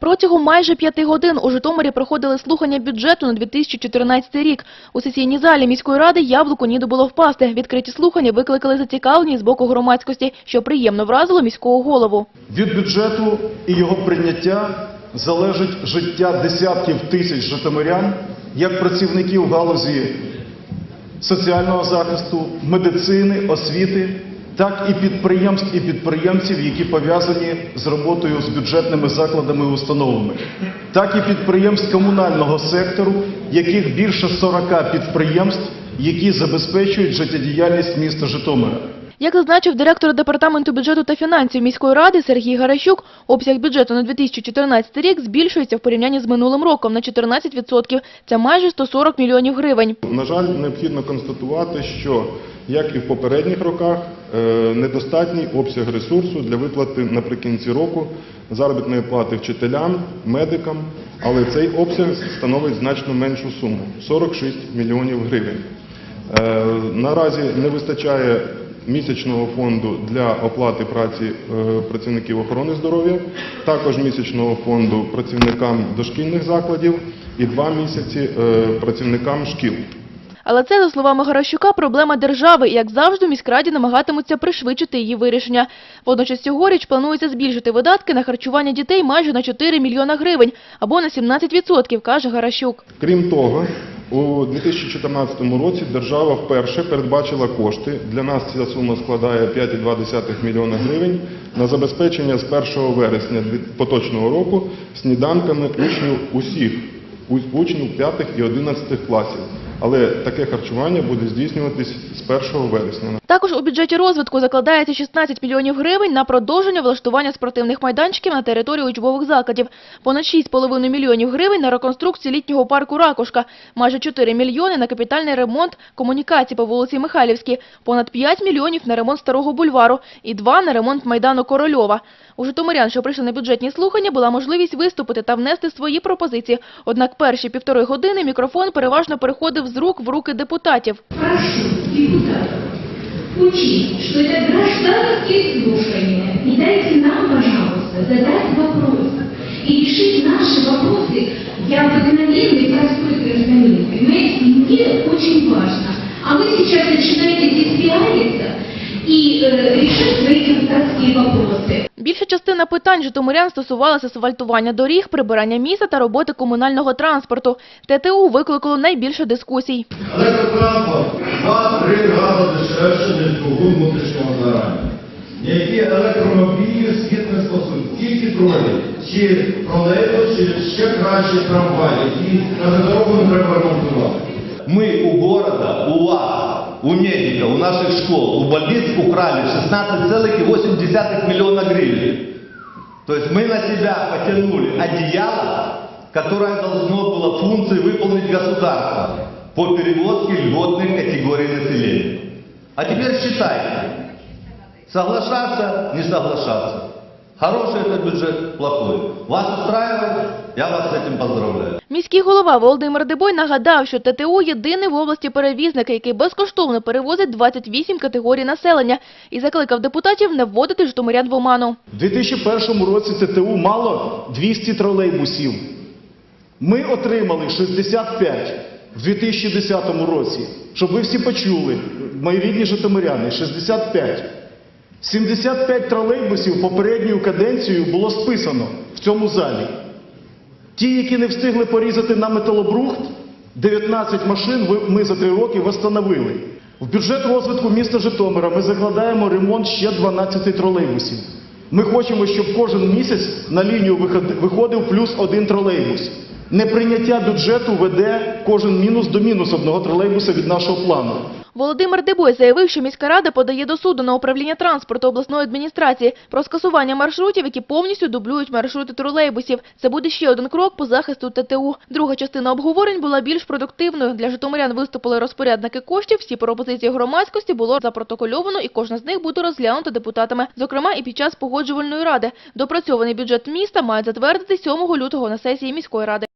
Протягом майже п'яти годин у Житомирі проходили слухання бюджету на 2014 рік. У сесійній залі міської ради яблуку ніде було впасти. Відкриті слухання викликали зацікавлені з боку громадськості, що приємно вразило міського голову. Від бюджету і його прийняття залежить життя десятків тисяч житомирян, як працівників галузі соціального захисту, медицини, освіти, так і підприємств і підприємців, які пов'язані з роботою з бюджетними закладами і установами, так і підприємств комунального сектору, яких більше 40 підприємств, які забезпечують життєдіяльність міста Житомира. Як зазначив директор департаменту бюджету та фінансів міської ради Сергій Гаращук, обсяг бюджету на 2014 рік збільшується в порівнянні з минулим роком на 14%. Це майже 140 мільйонів гривень. На жаль, необхідно констатувати, що як і в попередніх роках, е, недостатній обсяг ресурсу для виплати наприкінці року заробітної плати вчителям, медикам, але цей обсяг становить значно меншу суму 46 мільйонів гривень. Е, Наразі не вистачає місячного фонду для оплати праці е, працівників охорони здоров'я, також місячного фонду працівникам дошкільних закладів і два місяці працівникам шкіл. Але це, за словами Гаращука, проблема держави, і, як завжди, міськраді намагатимуться пришвидшити її вирішення. Водночас цьогоріч планується збільшити видатки на харчування дітей майже на 4 мільйона гривень, або на 17%, каже Гаращук. Крім того, у 2014 році держава вперше передбачила кошти. Для нас ця сума складає 5,2 мільйона гривень на забезпечення з 1 вересня поточного року сніданками учнів усіх учнів 5 і 11 класів. Але таке харчування буде здійснюватись з 1 вересня. Також у бюджеті розвитку закладається 16 мільйонів гривень на продовження влаштування спортивних майданчиків на території учбових закладів, понад 6,5 мільйонів гривень на реконструкцію літнього парку «Ракушка», майже 4 мільйони на капітальний ремонт комунікацій по вулиці Михайлівській, понад 5 мільйонів на ремонт Старого бульвару і 2 на ремонт Майдану Корольова. У житомирян, що прийшли на бюджетні слухання, була можливість виступити та внести свої пропозиції. Однак перші півтори години мікрофон переважно переходив з рук в руки депутатів. Прошу депутатов учесть, что это гражданские слушания. И дайте нам, пожалуйста, задать вопросы и решить наши вопросы. Я обыкновенный простой гражданин, понимаете, мне очень важно. А вы сейчас начинаете здесь пиариться и э, решать свои депутатские вопросы. Частина питань житомирян стосувалася асфальтування доріг, прибирання міста та роботи комунального транспорту. ТТУ викликало найбільше дискусій. Електротранспорт два-три рази дешевше, ніж двигун внутрішнього згорання. Які електромобілі не стосують, тільки тролі, чи тролейбус, чи ще краще трамвай, які на дорогу не треба ремонтувати. Мы у города, у у медиков, у наших школ, у больниц украли 16,8 миллиона гривен. То есть мы на себя потянули одеяло, которое должно было функции выполнить государство по перевозке льготных категорий населения. А теперь считайте, соглашаться, не соглашаться. Хороший это бюджет, плохой. Вас устраивает? Я вас с этим поздравляю. Міський голова Володимир Дебой нагадав, що ТТУ – єдиний в області перевізник, який безкоштовно перевозить 28 категорій населення і закликав депутатів не вводити житомирян в оману. У 2001 році ТТУ мало 200 тролейбусів. Ми отримали 65 в 2010 році. Щоб ви всі почули, мої рідні житомиряни, 65. 75 тролейбусів попередньою каденцією було списано в цьому залі. Ті, які не встигли порізати на металобрухт, 19 машин ми за три роки встановили. В бюджет розвитку міста Житомира ми закладаємо ремонт ще 12 тролейбусів. Ми хочемо, щоб кожен місяць на лінію виходив плюс один тролейбус. Неприйняття бюджету веде кожен мінус до мінус одного тролейбуса від нашого плану. Володимир Дебой заявив, що міська рада подає до суду на управління транспорту обласної адміністрації про скасування маршрутів, які повністю дублюють маршрути тролейбусів. Це буде ще один крок по захисту ТТУ. Друга частина обговорень була більш продуктивною. Для житомирян виступили розпорядники коштів. Всі пропозиції громадськості було запротокольовано і кожна з них буде розглянута депутатами, зокрема і під час погоджувальної ради. Допрацьований бюджет міста мають затвердити 7 лютого на сесії міської ради.